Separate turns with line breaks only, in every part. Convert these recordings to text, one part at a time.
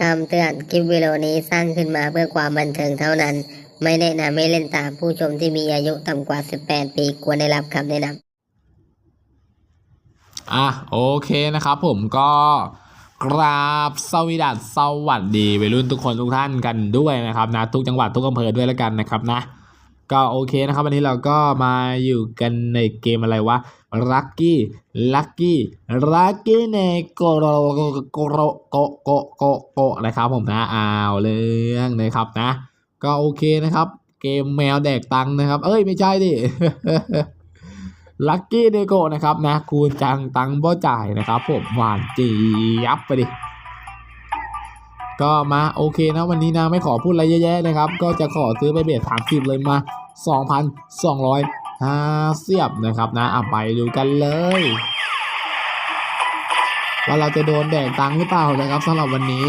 คำเตือนคลิปวิดีโอนี้สร้างขึ้นมาเพื่อความบันเทิงเท่านั้น ไม่แนะนำให้เล่นตามผู้ชมที่มีอายุต่ำกว่า 18 ปีควรได้รับคำแนะนำ
อะโอเคนะครับผมก็กราบสวีดัสสวัสดีวัยรุ่นทุกคนทุกท่านกันด้วยนะครับนะทุกจังหวัดทุกอำเภอด้วยแล้วกันนะครับนะ ก็โอเคนะครับ วันนี้เราก็มาอยู่กันในเกมอะไรวะลัคกี้ลัคกี้ลัคกี้เนโกโรโกโรโกโกโกโกนะครับผมนะอ้าวเรื่องนะครับนะ ก็โอเคนะครับ เกมแมวแดกตังนะครับ เอ้ยไม่ใช่ดิลัคกี้เดโกนะครับนะคูณจังตังบ่จ่ายนะครับผมหวานจียับไปดิ ก็มาโอเคนะวันนี้นะไม่ขอพูดอะไรเยอะแยะนะครับ ก็จะขอซื้อไปเบสสามสิบเลยมา 2,200ห้าเสียบนะครับนะอะไปดูกันเลย ว่าเราจะโดนแดกตังค์หรือเปล่านะครับสำหรับวันนี้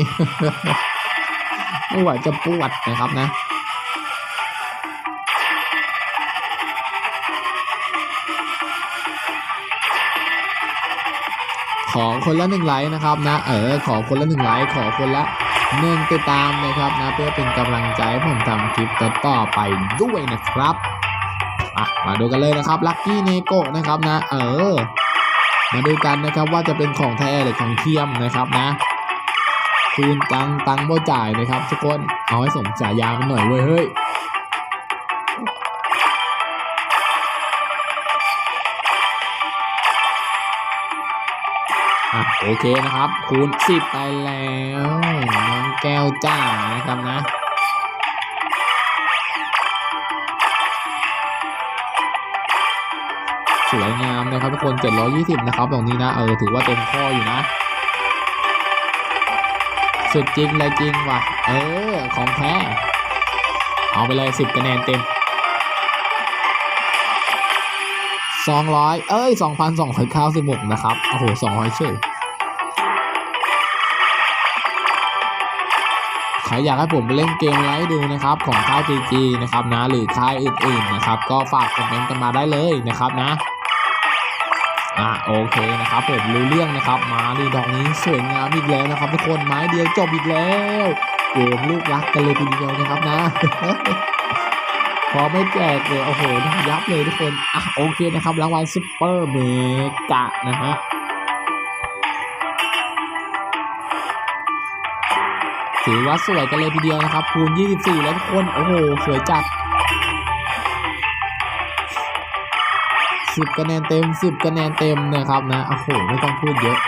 ไม่ไหวจะปวดนะครับนะขอคนละหนึ่งไลค์นะครับนะ เออ ขอคนละหนึ่งไลค์ ขอคนละ หนึ่งติดตามนะครับนะเพื่อเป็นกำลังใจให้ผมทำคลิปต่อๆไปด้วยนะครับอะมาดูกันเลยนะครับลัคกี้เนโกะนะครับนะ เออ มาดูกันนะครับว่าจะเป็นของแท้หรือของเทียมนะครับนะ คืนตังตังบ่จ่ายนะครับทุกคนเอาให้สมฉายามันหน่อยเว้ยเฮ้ย อะโอเคนะครับ คูณสิบไปแล้วน้องแก้วจ้านะครับนะสวยงามนะครับทุกคน 720 นะครับ ตรงนี้นะ เออ ถือว่าเต็มข้ออยู่นะ สุดจริงเลยจริงว่ะ เออ ของแท้ เอาไปเลย 10 คะแนนเต็ม 200 เอ้ย 2,296 นะครับ โอ้โห 200เฉยใครอยากให้ผมไปเล่นเกมไลฟ์ดูนะครับ ของค่าย PG นะครับนะ หรือค่ายอื่นๆนะครับ ก็ฝากคอมเมนต์กันมาได้เลยนะครับนะ อะโอเคนะครับ ผมรู้เรื่องนะครับ มาดีดอกนี้สวยงามอีกแล้วนะครับทุกคนไม้เดียวจบอีกแล้ว เกมลูกรักกันเลยทีเดียวนะครับนะ พอไม่แจกเลยโอ้โหน่ายับเลยทุกคนอะโอเคนะครับรางวัลซุปเปอร์เมกะนะฮะถือว่าสวยกันเลยทีเดียวนะครับคูณ 24 แล้วทุกคน โอ้โห สวยจัด 10คะแนนเต็ม 10คะแนนเต็มนะครับนะ โอ้โห ไม่ต้องพูดเยอะ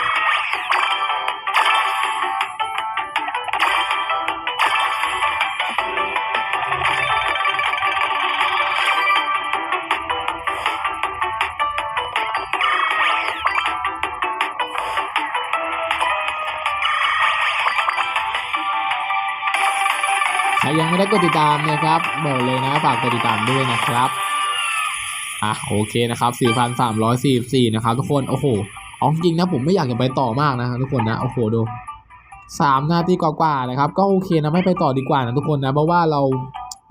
ยังไม่ได้กดติดตามนะครับ บอกเลยนะฝากกดติดตามด้วยนะครับ อะโอเคนะครับ4,344นะครับทุกคนโอ้โหเอาจริงนะผมไม่อยากจะไปต่อมากนะทุกคนนะโอ้โหดูสามนาทีกว่าๆนะครับ ก็โอเคนะไม่ไปต่อดีกว่านะทุกคนนะเพราะว่าเรา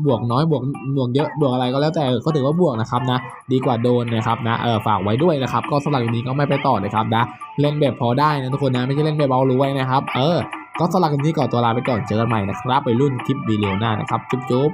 บวกน้อยบวกบวกเยอะบวกอะไรก็แล้วแต่ก็ถือว่าบวกนะครับนะ ดีกว่าโดนนะครับนะเออฝากไว้ด้วยนะครับ ก็สำหรับวันนี้ก็ไม่ไปต่อเลยครับนะ เล่นแบบพอได้นะทุกคนนะไม่ใช่เล่นแบบเอารวยนะครับ เออ ก็สำหรับวันนี้ก่อนตัวลาไปก่อนเจอกันใหม่นะครับไปรุ่นคลิปวีดีโอหน้านะครับจุ๊บ